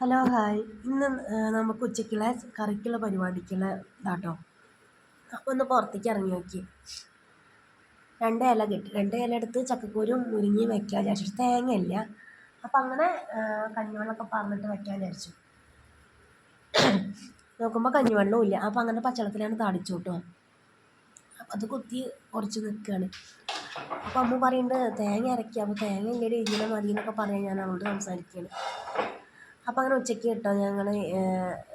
Hello hi. ഇന്ന് നമുക്ക് ഉച്ചയ്ക്കുള്ള കറിക്കുള്ള പരിപാടിക്കുള്ള ഇതാട്ടോ. അപ്പോൾ ഒന്ന് പുറത്തേക്ക് ഇറങ്ങി നോക്കി. രണ്ട് ഇല കിട്ടി. രണ്ട് ഇല എടുത്ത് ചക്കക്കൂരും മുരിങ്ങി വെക്കാൻ വിചാരിച്ചു. തേങ്ങയില്ല. അപ്പം അങ്ങനെ കഞ്ഞിവെള്ളമൊക്കെ പറഞ്ഞിട്ട് വെക്കാൻ വിചാരിച്ചു. നോക്കുമ്പോൾ കഞ്ഞിവെള്ളവും ഇല്ല. അപ്പം അങ്ങനെ പച്ചവെള്ളത്തിലാണ് താടിച്ചു കേട്ടോ. അപ്പം അത് കുത്തി കുറച്ച് നിൽക്കുകയാണ് അപ്പം അമ്മ പറയുന്നുണ്ട് തേങ്ങ ഇറക്കി അപ്പോൾ തേങ്ങ ഇങ്ങനെ ഇങ്ങനെ മതി എന്നൊക്കെ പറയാൻ ഞാൻ അവളോട് സംസാരിക്കുകയാണ് അപ്പോൾ അങ്ങനെ ഉച്ചയ്ക്ക് കേട്ടോ ഞങ്ങൾ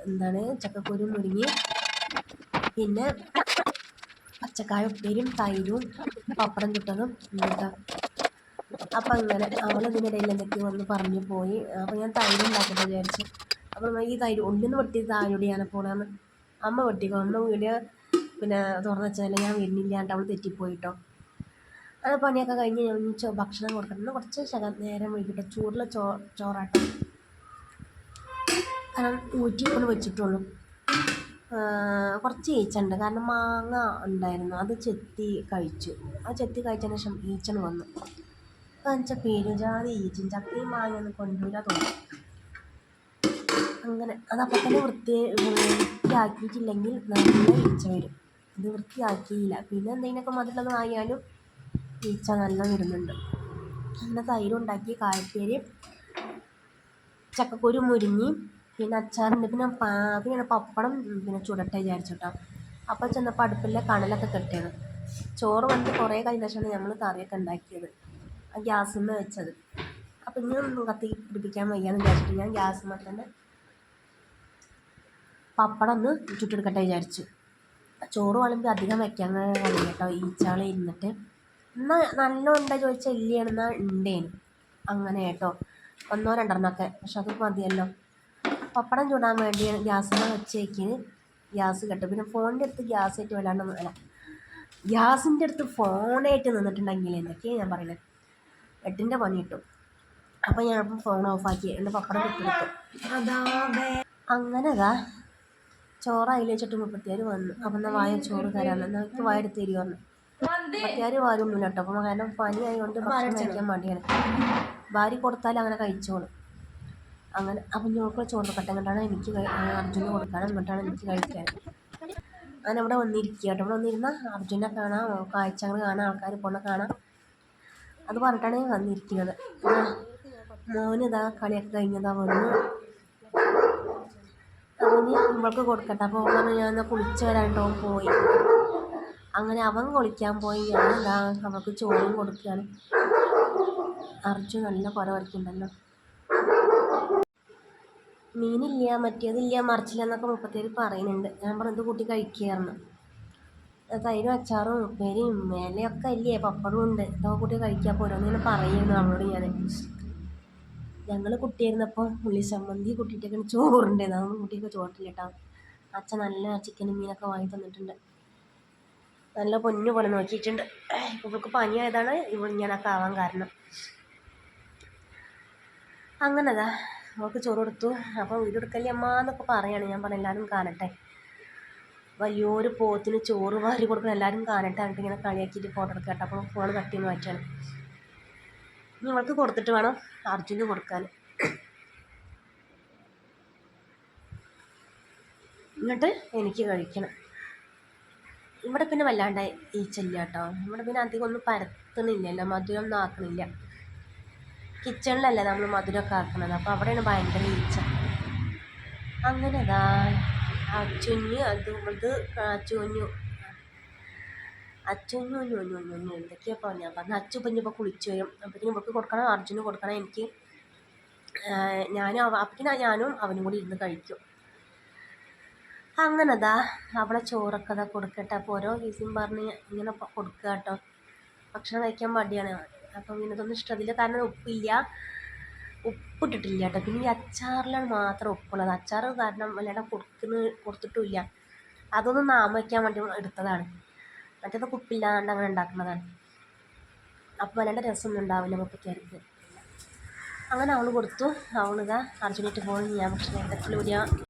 എന്താണ് ചക്കക്കുരു മുരിങ്ങി പിന്നെ പച്ചക്കായ ഉപ്പേരിയും തൈരും പപ്പടം ചുട്ടതും കേട്ടോ അപ്പം അങ്ങനെ അവൾ ഇതിനിടയിൽ എന്തൊക്കെയോ വന്ന് പറഞ്ഞു പോയി. അപ്പോൾ ഞാൻ തൈര് ഉണ്ടാക്കട്ടെ വിചാരിച്ചു. അപ്പോൾ ഈ തൈര് ഒന്നിന് വെട്ടി താഴോടി പോണെന്ന്. അമ്മ വെട്ടിക്കോ അമ്മ വീട് പിന്നെ തുറന്നു വെച്ചാൽ ഞാൻ വരുന്നില്ലാണ്ട് അവൾ തെറ്റിപ്പോയിട്ടോ. അത് പണിയൊക്കെ കഴിഞ്ഞ് ഞാൻ ഭക്ഷണം കൊടുക്കണം. കുറച്ച് ശകം നേരം വൈകിട്ട്. ചൂടുള്ള ചോ ചോറാട്ടം. കാരണം ഊറ്റി കൊണ്ട് വെച്ചിട്ടുള്ളൂ. കുറച്ച് ഈച്ചുണ്ട്. കാരണം മാങ്ങ ഉണ്ടായിരുന്നു. അത് ചെത്തി കഴിച്ചു. ആ ചെത്തി കഴിച്ചതിന് ശേഷം ഈച്ചണ് വന്നു. വെച്ചാൽ പേരുജാതി ഈച്ചും ചക്കയും മാങ്ങയൊന്നും കൊണ്ടുവരാ തോന്നി അങ്ങനെ അതപ്പോൾ തന്നെ വൃത്തി വൃത്തിയാക്കിയിട്ടില്ലെങ്കിൽ നല്ല ഈച്ച വരും. ഇത് വൃത്തിയാക്കിയില്ല. പിന്നെ എന്തെങ്കിലുമൊക്കെ മധുരമുള്ളത് വാങ്ങിയാലും ഈച്ച നല്ല വരുന്നുണ്ട്. അങ്ങനെ തൈരുണ്ടാക്കി കായപ്പേര് ചക്കക്കുരു മുരിങ്ങി പിന്നെ അച്ചാറുണ്ട് പിന്നെ പിന്നെ പപ്പടം പിന്നെ ചുടട്ടെ വിചാരിച്ചു കേട്ടോ ചെന്നപ്പോൾ അടുപ്പിലെ കണലൊക്കെ കെട്ടിയത്. ചോറ് വന്ന് കുറേ കഴിഞ്ഞ ശേഷമാണ് നമ്മൾ കറിയൊക്കെ ഉണ്ടാക്കിയത് ആ ഗ്യാസിൽ നിന്ന് വെച്ചത്. അപ്പം ഇനി കത്തി പിടിപ്പിക്കാൻ വയ്യാന്ന് വിചാരിച്ചിട്ട് ഞാൻ ഗ്യാസ് തന്നെ പപ്പടം ഒന്ന് ചുട്ടെടുക്കട്ടെ വിചാരിച്ചു. ചോറ് വളമ്പി അധികം വെക്കാൻ കഴിയും കേട്ടോ. ഈച്ചാളെ ഇരുന്നിട്ട്. എന്നാൽ നല്ല ഉണ്ടോ ചോദിച്ചാൽ ഇല്ലയാണെന്നാൽ ഉണ്ടേനു അങ്ങനെ കേട്ടോ. ഒന്നോ രണ്ടെണ്ണമൊക്കെ പക്ഷെ അത് മതിയല്ലോ. പപ്പടം ചൂടാൻ വേണ്ടി ഗ്യാസ് വെച്ചേക്ക് ഗ്യാസ് കെട്ടും. പിന്നെ ഫോണിന്റെ അടുത്ത് ഗ്യാസ് ആയിട്ട് വല്ലാണ്ട് അല്ല ഗ്യാസിന്റെ അടുത്ത് ഫോണായിട്ട് നിന്നിട്ടുണ്ടെങ്കിൽ എന്തൊക്കെയാണ് ഞാൻ പറയുന്നത് എട്ടിന്റെ പണി കിട്ടും. അപ്പം ഞാൻ അപ്പം ഫോൺ ഓഫാക്കി എന്റെ പപ്പടം കിട്ടിയെടുത്തു അങ്ങനെ അതാ ചോറ് അതിൽ വെച്ചിട്ട് മുപ്പത്തിയാർ വന്നു. അപ്പം എന്നാൽ വായ ചോറ് തരാമെന്ന് വായ എടുത്ത് തരുമോ പറഞ്ഞു മുപ്പത്തിയാർ വാരൊന്നുമില്ല കേട്ടോ. അപ്പം കാരണം പനി ആയതുകൊണ്ട് ഭക്ഷണം കഴിക്കാൻ മടിയാണ്. ഭാര്യ കൊടുത്താൽ അങ്ങനെ കഴിച്ചോളും. അങ്ങനെ അപ്പം ഞങ്ങൾക്ക് ചോറിന്റെ കട്ട കണ്ടാണ് എനിക്ക് അർജുന് കൊടുക്കാൻ എന്നിട്ടാണ് എനിക്ക് കഴിക്കാൻ. അങ്ങനെ അവിടെ വന്നിരിക്കുക കേട്ടോ. ഇവിടെ വന്നിരുന്ന അർജുനെ കാണാം കാഴ്ചകൾ കാണാം ആൾക്കാർ പോണ കാണാം. അത് പറഞ്ഞിട്ടാണ് ഞാൻ വന്നിരിക്കുന്നത്. മോനിതാ കളിയൊക്കെ കഴിഞ്ഞതാ വന്നു. അവന് ഇവൾക്ക് കൊടുക്കട്ടെ. അപ്പോൾ പറഞ്ഞു ഞാൻ എന്നാൽ കുളിച്ച് വരാണ്ടോ പോയി. അങ്ങനെ അവൻ കുളിക്കാൻ പോയി. ഞാൻ ഇതാ അവൾക്ക് ചോറും കൊടുക്കുകയാണ്. അർജുൻ നല്ല കുര മീനില്ല മറ്റേതില്ല മറിച്ചില്ല എന്നൊക്കെ മുപ്പത്തേര് പറയുന്നുണ്ട്. ഞാൻ പറഞ്ഞത് കൂട്ടി കഴിക്കുകയായിരുന്നു. തൈരും അച്ചാറും ഉപ്പേരിയും മേലയൊക്കെ ഇല്ലേ പപ്പടവും ഉണ്ട്. ഇതൊക്കെ കൂട്ടി കഴിക്കാൻ പോരാന്നിങ്ങനെ പറയുന്നു അവളോട് ഞാൻ ഞങ്ങൾ കുട്ടിയായിരുന്നപ്പോൾ ഉള്ളി ചമ്മന്തി കൂട്ടിയിട്ടൊക്കെ ചോറുണ്ടായിരുന്നു അതൊന്നും കുട്ടിയൊക്കെ ചോറിട്ടില്ല അച്ഛൻ നല്ല ചിക്കനും മീനൊക്കെ വാങ്ങി തന്നിട്ടുണ്ട്. നല്ല പൊന്നു പോലെ നോക്കിയിട്ടുണ്ട്. ഇവൾക്ക് പനിയായതാണ് ഇവൾ ഇങ്ങനൊക്കെ ആവാൻ കാരണം. അങ്ങനെതാ. അവൾക്ക് ചോറ് കൊടുത്തു അപ്പോൾ വീട് എടുക്കല്ലേ അമ്മ എന്നൊക്കെ പറയുകയാണ് ഞാൻ പറഞ്ഞു എല്ലാവരും കാണട്ടെ. വലിയൊരു പോത്തിന് ചോറ് വാരി കൊടുക്കണം. എല്ലാവരും കാണട്ടെ എന്നിട്ട് ഇങ്ങനെ കളിയാക്കിയിട്ട് ഫോട്ടോ എടുക്കട്ടെ അപ്പോൾ ഫോൺ കട്ടി മാറ്റാണ്. ഇനി കൊടുത്തിട്ട് വേണം അർജുന് കൊടുക്കാൻ. എന്നിട്ട് എനിക്ക് കഴിക്കണം. ഇവിടെ പിന്നെ വല്ലാണ്ട് ഈച്ചല്ല കേട്ടോ. ഇവിടെ പിന്നെ അധികം ഒന്നും പരത്തുന്നില്ലല്ലോ. മധുരം ഒന്നും ആക്കണില്ല. കിച്ചണിലല്ലേ നമ്മൾ മധുരമൊക്കെ ആക്കുന്നത്? അപ്പോൾ അവിടെയാണ് ഭയങ്കര ഈച്ച. അങ്ങനെ അതാ അച്ചുഞ്ഞ് അത് ഇത് അച്ചുഞ്ഞു അച്ചുഞ്ഞു ഞു ഞു എന്തൊക്കെയാ ഞാൻ പറഞ്ഞു അച്ചു ഇനിയിപ്പോൾ കുളിച്ചു വരും. അപ്പോഴത്തേക്കും ഇവർക്ക് കൊടുക്കണം അർജുന് കൊടുക്കണം എനിക്ക് ഞാനും അപ്പത്തേക്കും ഞാനും അവനും കൂടി ഇരുന്ന് കഴിക്കും. അങ്ങനെ അതാ അവളെ ചോറൊക്കെ അതാ കൊടുക്കട്ടെ. അപ്പോൾ ഓരോ കേസും പറഞ്ഞ് ഇങ്ങനെ കൊടുക്കുക കേട്ടോ. ഭക്ഷണം കഴിക്കാൻ മടിയാണ്. അപ്പം ഇതൊന്നും ഇഷ്ടമില്ല. കാരണം ഉപ്പില്ല. ഉപ്പിട്ടിട്ടില്ല കേട്ടോ. പിന്നെ ഈ അച്ചാറിലാണ് മാത്രം ഉപ്പുള്ളത്. അച്ചാർ കാരണം വല്ലാണ്ട് കൊടുക്കുന്ന കൊടുത്തിട്ടുമില്ല. അതൊന്നും നാമ വയ്ക്കാൻ വേണ്ടി എടുത്തതാണ്. മറ്റേതൊക്കെ ഉപ്പില്ലാണ്ട് അങ്ങനെ ഉണ്ടാക്കുന്നതാണ്. അപ്പോൾ വല്ലാണ്ട് രസമൊന്നും ഉണ്ടാവില്ല മുപ്പത്തിയാർക്ക് അങ്ങനെ അവൾ കൊടുത്തു. അവളിതാ അർജുനായിട്ട് പോകണം ഞാൻ പക്ഷേ നേരത്തെ